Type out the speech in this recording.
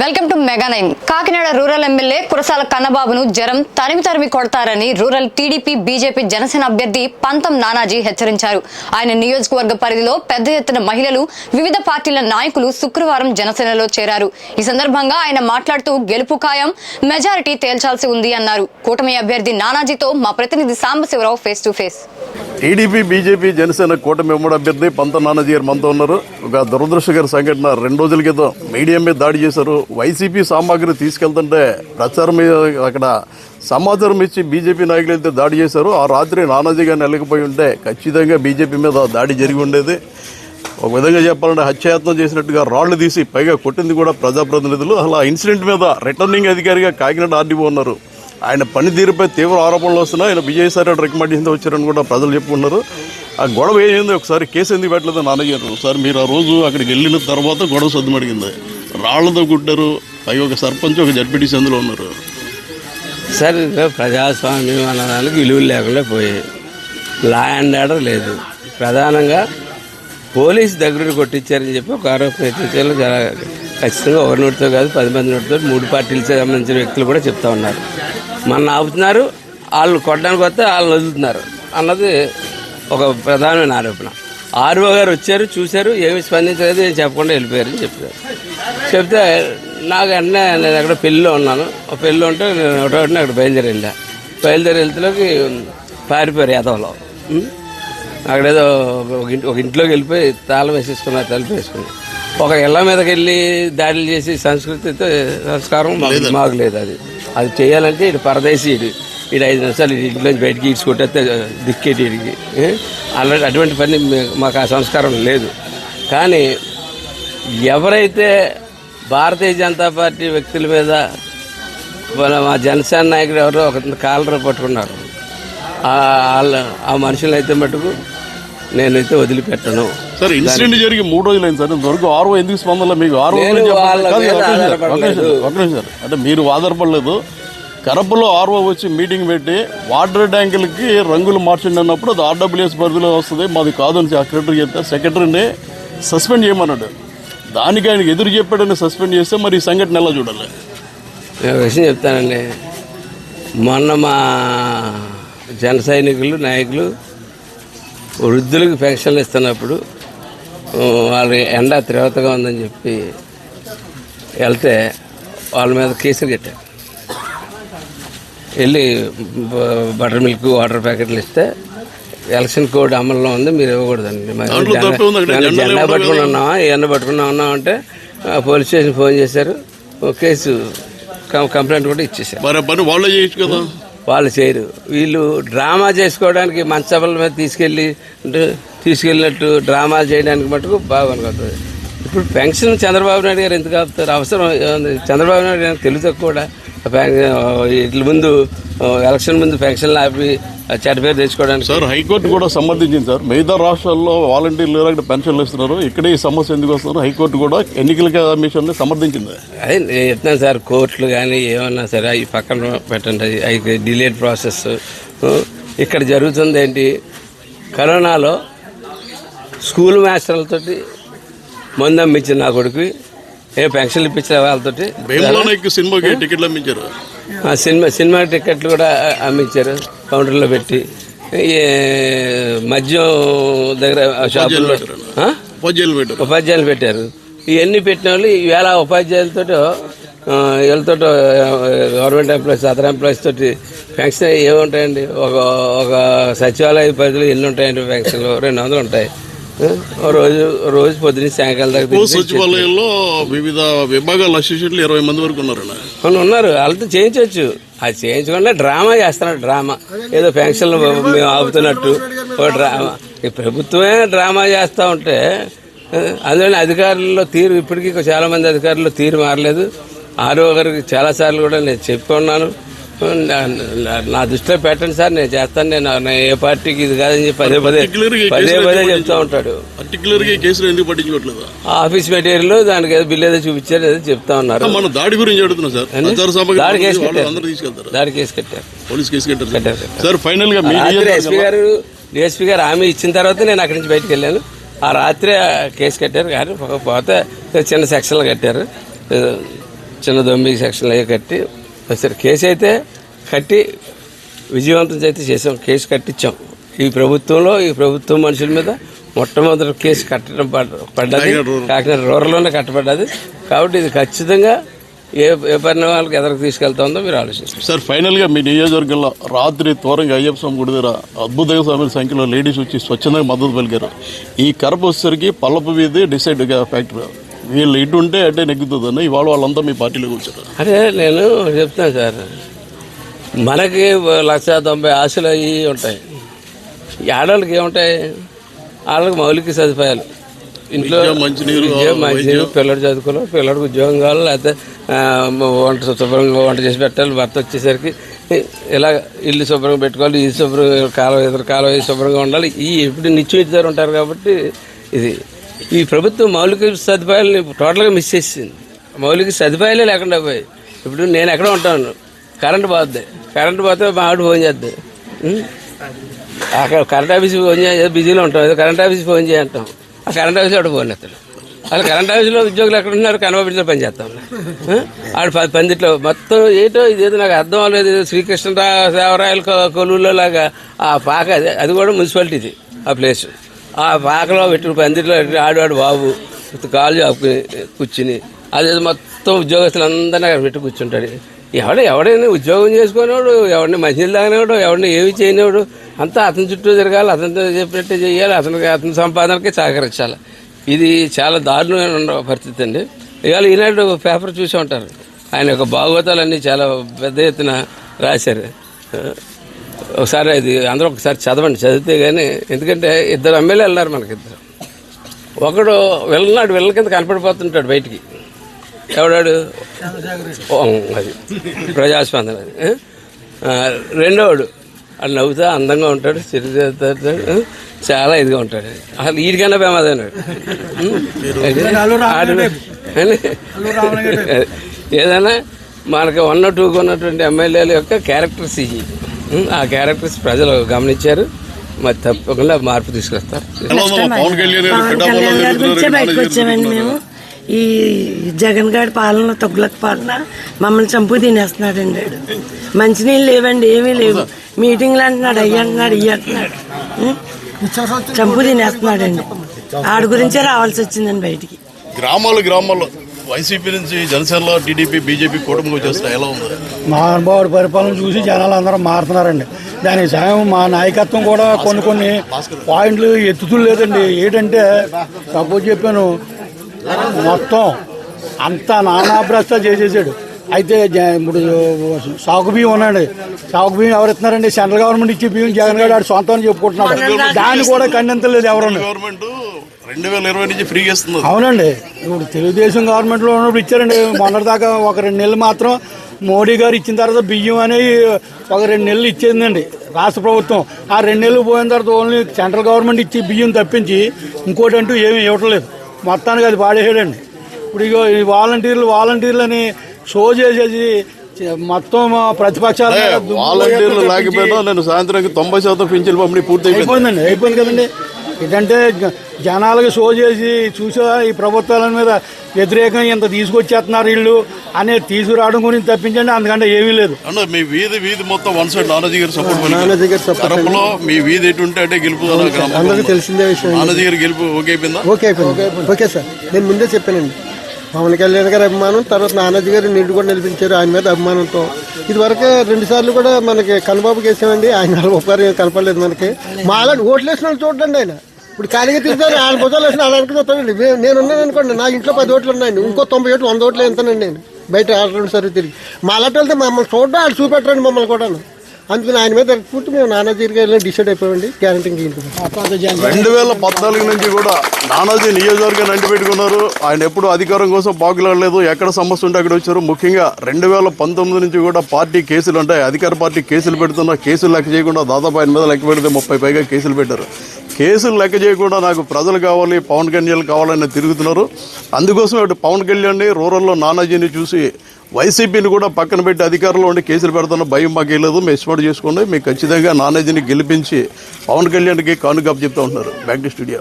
Welcome to mega nine. Kakinada rural MLA Kurasala కన్నబాబును జరం తరిమి తరిమి కొడతారని రూరల్ టీడీపీ బీజేపీ జనసేన అభ్యర్థి పంతం నానాజీ హెచ్చరించారు. ఆయన నియోజకవర్గ పరిధిలో పెద్ద ఎత్తున మహిళలు వివిధ పార్టీల నాయకులు శుక్రవారం జనసేనలో చేరారు. ఈ సందర్భంగా ఆయన మాట్లాడుతూ గెలుపు ఖాయం మెజారిటీ తేల్చాల్సి ఉంది అన్నారు. కూటమి అభ్యర్థి నానాజీతో మా ప్రతినిధి Sambasivarao face to face. TDP BJP Janasena కూటమి ఉమ్మడి అభ్యర్థి పంత నానాజీ గారు మనతో ఉన్నారు. ఒక దురదృష్టకర సంఘటన రెండు రోజుల క్రితం మీడియం మీద దాడి చేశారు. వైసీపీ సామాగ్రి తీసుకెళ్తుంటే ప్రచారం మీద అక్కడ సమాచారం ఇచ్చి బీజేపీ నాయకులు అయితే దాడి చేశారు. ఆ రాత్రి నానాజీ గారిని వెళ్ళకపోయి ఉంటే ఖచ్చితంగా బీజేపీ మీద దాడి జరిగి ఉండేది. ఒక విధంగా చెప్పాలంటే హత్యాయత్నం చేసినట్టుగా రాళ్ళు తీసి పైగా కొట్టింది కూడా ప్రజాప్రతినిధులు. అలా ఇన్సిడెంట్ మీద రిటర్నింగ్ అధికారిగా కాకినాడ ఆర్డీఓ ఉన్నారు. ఆయన పనితీరుపై తీవ్ర ఆరోపణలు వస్తున్నాయి. ఆయన విజయసాయి రెడ్డి రికమెండ్ చేసి వచ్చారని కూడా ప్రజలు చెప్పుకున్నారు ఆ గొడవ ఏమైంది ఒకసారి కేసు ఎందుకు పెట్టలేదు నాన్నగారు ఒకసారి మీరు ఆ రోజు అక్కడికి వెళ్ళిన తర్వాత గొడవ సద్దుమడిగింది రాళ్ళతో కుట్టారు. పై ఒక సర్పంచ్ ఒక జడ్పీటీసీ అందులో ఉన్నారు. సార్ ప్రజాస్వామ్యం అన్నదానికి విలువలు లేకుండా పోయాయి. లా అండ్ ఆర్డర్ లేదు. ప్రధానంగా పోలీస్ దగ్గర కొట్టించారని చెప్పి ఒక ఆరోపణ ఎత్తించారు చాలా ఖచ్చితంగా ఒక నోటితో కాదు పది మంది నోటితో మూడు పార్టీలకు సంబంధించిన వ్యక్తులు కూడా చెప్తా ఉన్నారు. మన ఆపుతున్నారు వాళ్ళు కొట్టడానికి వస్తే వాళ్ళు వదులుతున్నారు అన్నది ఒక ప్రధానమైన ఆరోపణ. ఆర్ఓ గారు వచ్చారు చూశారు ఏమి స్పందించలేదు ఏం చెప్పకుండా వెళ్ళిపోయారని చెప్పారు చెప్తే నాకు వెంటనే నేను అక్కడ పెళ్ళిలో ఉన్నాను. ఒక పెళ్ళిలో ఉంటే నేను ఒకటి అక్కడ బయలుదేరి వెళ్ళా బయలుదేరి వెళ్తలోకి పారిపోయారు యాదవలో అక్కడేదో ఒక ఇంటి ఒక ఇంట్లోకి వెళ్ళిపోయి తాళం వేసేసుకున్నారు తలుపు వేసుకున్నారు. ఒక ఇళ్ళ మీదకి వెళ్ళి దాడులు చేసి సంస్కృతితో సంస్కారం మాకు- లేదు అది. అది చేయాలంటే ఇటు పరదేశీ ఇటు ఇటు ఐదు నిమిషాలు ఇటు ఇంట్లోంచి బయటికి ఇడ్చి కొట్టేస్తే దిక్కేటి ఇడికి. అలాంటి అటువంటి పని మాకు ఆ సంస్కారం లేదు. కానీ ఎవరైతే భారతీయ జనతా పార్టీ వ్యక్తుల మీద మన మా జనసేన నాయకుడు ఎవరో ఒక కాలర్ పట్టుకున్నారు. ఆ మనుషులు అయితే మటుకు నేనైతే వదిలిపెట్టను. సార్ ఇన్సిడెంట్ జరిగి మూడు రోజులు అయింది సార్. ఇంతవరకు ఆర్ఓ ఎందుకు స్పందన మీకు. సార్. అంటే మీరు ఆధారపడలేదు. కరపలో ఆర్ఓ వచ్చి మీటింగ్ పెట్టి వాటర్ ట్యాంకులకి రంగులు మార్చండి అన్నప్పుడు అది ఆర్డబ్ల్యూఎస్ పరిధిలో వస్తుంది. మాది కాదని సెక్రటరీ చెప్తే సెక్రటరీని సస్పెండ్ చేయమన్నాడు. దానికి ఆయనకి ఎదురు చెప్పాడని సస్పెండ్ చేస్తే మరి ఈ సంఘటన ఎలా చూడాలి? నేను విషయం చెప్తానండి. మొన్న మా జన సైనికులు నాయకులు వృద్ధులకు పెన్షన్లు ఇస్తున్నప్పుడు వాళ్ళ ఎండ తీవ్రతగా ఉందని చెప్పి వెళ్తే వాళ్ళ మీద కేసులు కట్టారు. వెళ్ళి బటర్ మిల్క్ వాటర్ ప్యాకెట్లు ఇస్తే ఎలక్షన్ కోడ్ అమల్లో ఉంది మీరు ఇవ్వకూడదండి. జెండా- పట్టుకుని ఉన్నావా? ఏమన్నా పట్టుకున్నా ఉన్నావా అంటే పోలీస్ స్టేషన్ ఫోన్ చేశారు కేసు కంప్లైంట్ కూడా ఇచ్చేసారు వాళ్ళే చేయొచ్చు కదా? వాళ్ళు చేయరు. వీళ్ళు డ్రామా చేసుకోవడానికి మంచబల మీద తీసుకెళ్ళి తీసుకెళ్ళినట్టు డ్రామా చేయడానికి మటుకు బాగుంటుంది ఇప్పుడు పెన్షన్ చంద్రబాబు నాయుడు గారు ఎందుకు ఆపుతారు? అవసరం చంద్రబాబు నాయుడు గారు తెలుసు కూడా? ఇట్ల ముందు ఎలక్షన్ ముందు పెన్షన్లు ఆపి పేరు తెచ్చుకోవడానికి. సార్ హైకోర్టు కూడా సమర్థించింది సార్. మిగతా రాష్ట్రాల్లో వాలంటీర్లు ఇక్కడ పెన్షన్లు ఇస్తున్నారు. ఇక్కడే ఈ సమస్య ఎందుకు వస్తున్నారు? హైకోర్టు కూడా ఎన్నికల కమిషన్ సమర్థించింది. అదే నేను చెప్తాను సార్ కోర్టులు కానీ ఏమన్నా సరే అవి పక్కన పెట్టండి. అవి డిలేడ్ ప్రాసెస్. ఇక్కడ జరుగుతుంది ఏంటి? కరోనాలో స్కూల్ మాస్టర్లతోటి మందు అమ్మించిన నా కొడుకు. ఏ పెన్షన్లు ఇప్పించిన వాళ్ళతోటి. భీమలోనే సినిమాకి టికెట్లు అమ్మించారు. ఆ సినిమా సినిమా టికెట్లు కూడా అమ్మించారు కౌంటర్లో పెట్టి. ఈ మద్యం దగ్గర షాపుల్లో. ఆ? ఉపాధ్యాయులు పెట్టారు. ఉపాధ్యాయులు పెట్టారు. ఇవన్నీ పెట్టిన వాళ్ళు ఈవేళ ఉపాధ్యాయులతో వీళ్ళతో గవర్నమెంట్ ఎంప్లాయీస్ అదర్ ఎంప్లాయీస్ తోటి పెన్షన్ ఏముంటాయండి? ఒక ఒక సచివాలయ పరిధిలో ఎన్ని ఉంటాయండి పెన్షన్లు? రెండు వందలు ఉంటాయి. రోజు రోజు పొద్దున్న సాయంకాలం దాకా సచివాలయంలో వివిధ విభాగాల అసిస్టెంట్లు ఇరవై మంది వరకు ఉన్నారన్న కొన్ని ఉన్నారు. వాళ్ళతో చేయించవచ్చు. అది చేయించకుండా డ్రామా చేస్తున్నారు డ్రామా. ఏదో పెన్షన్లు మేము ఆపుతున్నట్టు. ఓ డ్రామా. ఈ ప్రభుత్వమే డ్రామా చేస్తూ ఉంటే అందులోని అధికారుల్లో తీరు ఇప్పటికీ చాలా మంది అధికారుల్లో తీరు మారలేదు. ఆరో గారికి చాలాసార్లు కూడా నేను చెప్పి ఉన్నాను నా- దృష్టిలో పెట్టండి సార్ నేను చేస్తాను నేను ఏ పార్టీకి ఇది కాదని చెప్పి పదే పదే పదే పదే చెప్తూ ఉంటాడు. పర్టికులర్గా కేసులో ఎందుకు పట్టించుకోవట్లేదు? ఆఫీస్ మెటీరియల్ దానికి ఏదో బిల్ ఏదో చూపించారు ఏదో చెప్తా ఉన్నారు. మన దాడి గురించి అడుగుతున్నా సార్. దాడి కేసు కట్టారు. దాడి కేసు కట్టారు. పోలీస్ కేసు కట్టారు సార్. ఫైనల్గా ఎస్పీ గారు డిఎస్పీ గారు హామీ ఇచ్చిన తర్వాత నేను అక్కడి నుంచి బయటకు వెళ్ళాను. ఆ రాత్రి కేసు కట్టారు కానీ పోతే చిన్న సెక్షన్లు కట్టారు. చిన్న దొమ్మిది సెక్షన్లు అవి కట్టి సరే కేసు అయితే కట్టి విజయవంతం అయితే చేసాం కేసు కట్టించాం. ఈ ప్రభుత్వంలో ఈ ప్రభుత్వం మనుషుల మీద మొట్టమొదటి కేసు కట్టడం పడ- పడ్డది. కాకినాడ రూరల్లోనే కట్టబడ్డది. కాబట్టి ఇది ఖచ్చితంగా ఏ ఏ పరిణామాలకు ఎదరికి తీసుకెళ్తుందో మీరు ఆలోచించండి. సార్ ఫైనల్గా మీ నియోజకవర్గంలో రాత్రి త్వరగా అయ్యప్ప స్వామి గుడి దగ్గర అద్భుతంగా స్వామి సంఖ్యలో లేడీస్ వచ్చి స్వచ్ఛందంగా మద్దతు పలికారు. ఈ కరప వచ్చేసరికి పల్లపు వీధి డిసైడ్ ఫ్యాక్టరీ. వీళ్ళు ఇటు ఉంటే అంటే నెగ్గుతుందని ఇవాళ వాళ్ళంతా మీ పార్టీలోకి వచ్చారు. అదే నేను చెప్తాను సార్. మనకి లక్ష తొంభై ఆశలు అవి ఉంటాయి. ఆడవాళ్ళకి ఏముంటాయి? ఆడవాళ్ళకి మౌలిక సదుపాయాలు. ఇంట్లో మంచినీరు, మంచినీరు పిల్లడు చదువుకోవాలి పిల్లడికి ఉద్యోగం కావాలి లేకపోతే వంట శుభ్రంగా వంట చేసి పెట్టాలి భర్త వచ్చేసరికి ఇలా ఇల్లు శుభ్రంగా పెట్టుకోవాలి ఇది శుభ్రంగా కాలువ ఎదురు కాలువ ఇది శుభ్రంగా ఉండాలి. ఈ ఎప్పుడు నిత్యం ఇద్దరు ఉంటారు కాబట్టి ఇది ఈ ప్రభుత్వం మౌలిక సదుపాయాలని టోటల్గా మిస్ చేసింది. మౌలిక సదుపాయాలే లేకుండా పోయి ఇప్పుడు నేను ఎక్కడ ఉంటాను. కరెంటు పోద్ది. కరెంటు పోతే మా ఆవిడ ఫోన్ చేద్ది. అక్కడ కరెంట్ ఆఫీస్ ఫోన్ చేయ బిజీలో ఉంటాం. ఏదో కరెంట్ ఆఫీస్ ఫోన్ చేయంటాం ఆ కరెంట్ ఆఫీస్ ఆవిడ ఫోన్ ఎత్తాడు అసలు కరెంట్ ఆఫీస్లో ఉద్యోగులు ఎక్కడ ఉన్నారు? కనబడిలో పని చేస్తాం. ఆడు పది పందిట్లో మొత్తం ఏటో ఇదేదో నాకు అర్థం అవ్వలేదు. ఏదో శ్రీకృష్ణ కొలువులో లాగా ఆ పాక అది అది కూడా మున్సిపాలిటీది. ఆ ప్లేసు. ఆ పాకలో పెట్టిన అందరిలో ఆడవాడు బాబు కాలు చాపుకుని కూర్చుని అది మొత్తం ఉద్యోగస్తులు అందరినీ అక్కడ పెట్టి కూర్చుంటాడు. ఎవడ ఎవడైనా ఉద్యోగం చేసుకునేవాడు ఎవరిని మంచినీళ్ళు తాగినవాడు ఎవరిని ఏమి చేయనివాడు అంతా అతని చుట్టూ తిరగాలి అతనితో చెప్పినట్టే చేయాలి అతనికి అతని సంపాదనకి సహకరించాలి. ఇది చాలా దారుణమైన ఉన్న పరిస్థితి అండి. ఇవాళ ఈనాడు పేపర్ చూసి ఉంటారు. ఆయన యొక్క భాగవతాలన్నీ చాలా పెద్ద ఎత్తున రాశారు. ఒకసారి అది అందరూ ఒకసారి చదవండి చదివితే కానీ ఎందుకంటే ఇద్దరు ఎమ్మెల్యేలు ఉన్నారు మనకిద్దరు. ఒకడు వెళ్ళినాడు వెళ్ళ కింద కనపడిపోతుంటాడు బయటికి. ఎవడాడు? అది ప్రజాస్పందన అది. ఆ, రెండోవాడు అది నవ్వుతా అందంగా ఉంటాడు చిరుతాడు చాలా ఇదిగా ఉంటాడు. అసలు వీడికన్నా ప్రమాదం ఏదైనా మనకి వన్ టూకి ఉన్నటువంటి ఎమ్మెల్యేల యొక్క క్యారెక్టర్స్ ఇవి. ఆ క్యారెక్టర్స్ ప్రజలు గమనించారు. మరి తప్పకుండా మార్పు తీసుకొస్తారు. బయటకు వచ్చామండి మేము. ఈ జగన్ గారి పాలన తగ్గులక పాలన మమ్మల్ని చంపు తినేస్తున్నాడండి ఆడు మంచినీళ్ళు లేవండి ఏమీ లేవు. మీటింగ్లు అంటున్నాడు అయ్యి అంటున్నాడు ఇయ్యి అంటున్నాడు? చంపు తినేస్తున్నాడండి. ఆడి గురించే రావాల్సి వచ్చిందండి బయటికి. గ్రామాలు గ్రామాల్లో వైసీపీ నుంచి జనసేనలో టీడీపీ బీజేపీ కూటమికి వచ్చేస్తున్నా ఎలా ఉంది? మహానుభావుడి పరిపాలన చూసి జనాలు అందరూ మారుతున్నారండి. దానికి సాయం మా నాయకత్వం కూడా కొన్ని కొన్ని పాయింట్లు ఎత్తుతూ లేదండి. ఏంటంటే సపోజ్ చెప్పాను మొత్తం అంతా నానాభ్రష్ట చేసేసాడు. అయితే ఇప్పుడు సాగు బియ్యం ఉన్నాడు. సాగు బియ్యం ఎవరు ఇస్తున్నారండి? సెంట్రల్ గవర్నమెంట్ ఇచ్చే బియ్యం జగన్ గారు ఆడు సొంతం చెప్పుకుంటున్నాడు. దాన్ని కూడా ఖండించలేదు ఎవరు. గవర్నమెంట్ రెండు వేల ఇరవై నుంచి ఇస్తుంది అవునండి. ఇప్పుడు తెలుగుదేశం గవర్నమెంట్లో ఉన్నప్పుడు ఇచ్చారండి. మొన్నటిదాకా ఒక రెండు నెలలు మాత్రం మోడీ గారు ఇచ్చిన తర్వాత బియ్యం అనేవి ఒక రెండు నెలలు ఇచ్చేందండి రాష్ట్ర ప్రభుత్వం. ఆ రెండు నెలలు పోయిన తర్వాత ఓన్లీ సెంట్రల్ గవర్నమెంట్ ఇచ్చి బియ్యం తప్పించి ఇంకోటి అంటూ ఏమీ ఇవ్వటం లేదు మొత్తానికి అది పాడేసాడండి ఇప్పుడు ఇగో ఈ వాలంటీర్లు వాలంటీర్లు అని షో చేసేసి మొత్తం ప్రతిపక్షాల వాలంటీర్లు లేకపోయినా నేను సాయంత్రానికి తొంభై శాతం పింఛన్ పంపిణీ పూర్తి అయిపోయింది అయిపోయిందండి అయిపోయింది కదండి. ఇదంటే జనాలకు షో చేసి చూసా ఈ ప్రభుత్వాల మీద వ్యతిరేకంగా ఇంత తీసుకొచ్చేస్తున్నారు వీళ్ళు అనేది తీసుకురావడం గురించి తప్పించండి అందుకంటే ఏమీ లేదు. మీ వీధి వీధి మొత్తం వన్ సైడ్ నానాజీ గారి సపోర్ట్ మీ వీధి ఎటు ఉంటే అంటే గెలుపు అందరికీ తెలిసిందే విషయం. నానాజీ గారి గెలుపు ఓకే అయిపోయిందా? ఓకే అయిపోయింది. Okay sir. నేను ముందే చెప్పానండి. పవన్ కళ్యాణ్ గారి అభిమానం తర్వాత నానాజీ గారు నిండు కూడా నిలిపించారు ఆయన మీద అభిమానంతో. ఇదివరకే రెండు సార్లు కూడా మనకి కన్నబాబు వేసామండి ఆయన ఉపకారం ఏం కనపడలేదు మనకి. మా అలాంటి ఓట్లు వేసిన వాళ్ళు చూడండి ఆయన. ఇప్పుడు ఖాళీగా తిరుగుతారు ఆయన భుజాలు వేసిన అలాంటి చూస్తానండి నేను ఉన్నాను అనుకోండి నా ఇంట్లో పది ఓట్లు ఉన్నాయండి. ఇంకో తొంభై ఓట్లు వంద ఓట్లు ఎంతనండి నేను. బయట ఆడటం సరే తిరిగి మా అలాంటి వెళ్తే మమ్మల్ని చూడడం ఆడు చూపెట్టరండి మమ్మల్ని కూడా అందుకని ఆయన మీద పూర్తి మేము నానాజీ గారు డిసైడ్ అయిపోయామండి. గ్యారంటీ రెండు వేల పద్నాలుగు నుంచి కూడా నానాజీ నియోజకవర్గాన్ని అంటి పెట్టుకున్నారు ఆయన ఎప్పుడు అధికారం కోసం పాకులాడలేదు ఎక్కడ సమస్య ఉంటే అక్కడ వచ్చారు. ముఖ్యంగా రెండు వేల పంతొమ్మిది నుంచి కూడా పార్టీ కేసులు ఉంటాయి అధికార పార్టీ కేసులు పెడుతున్నా కేసులు లెక్క చేయకుండా దాదాపు ఆయన మీద లెక్క పెడితే ముప్పై పైగా కేసులు పెట్టారు. కేసులు లెక్క చేయకుండా నాకు ప్రజలు కావాలి పవన్ కళ్యాణ్ కావాలని తిరుగుతున్నారు. అందుకోసం ఇటు పవన్ కళ్యాణ్ని రూరల్లో నానాజీని చూసి వైసీపీని కూడా పక్కన పెట్టి అధికారంలో ఉండి కేసులు పెడుతున్న భయం మాకు లేదు. మేము ఎస్పాటు చేసుకోండి. మీకు ఖచ్చితంగా నానాజీని గెలిపించి పవన్ కళ్యాణ్కి కానుకాపు చెప్తా ఉంటున్నారు. Back to studio.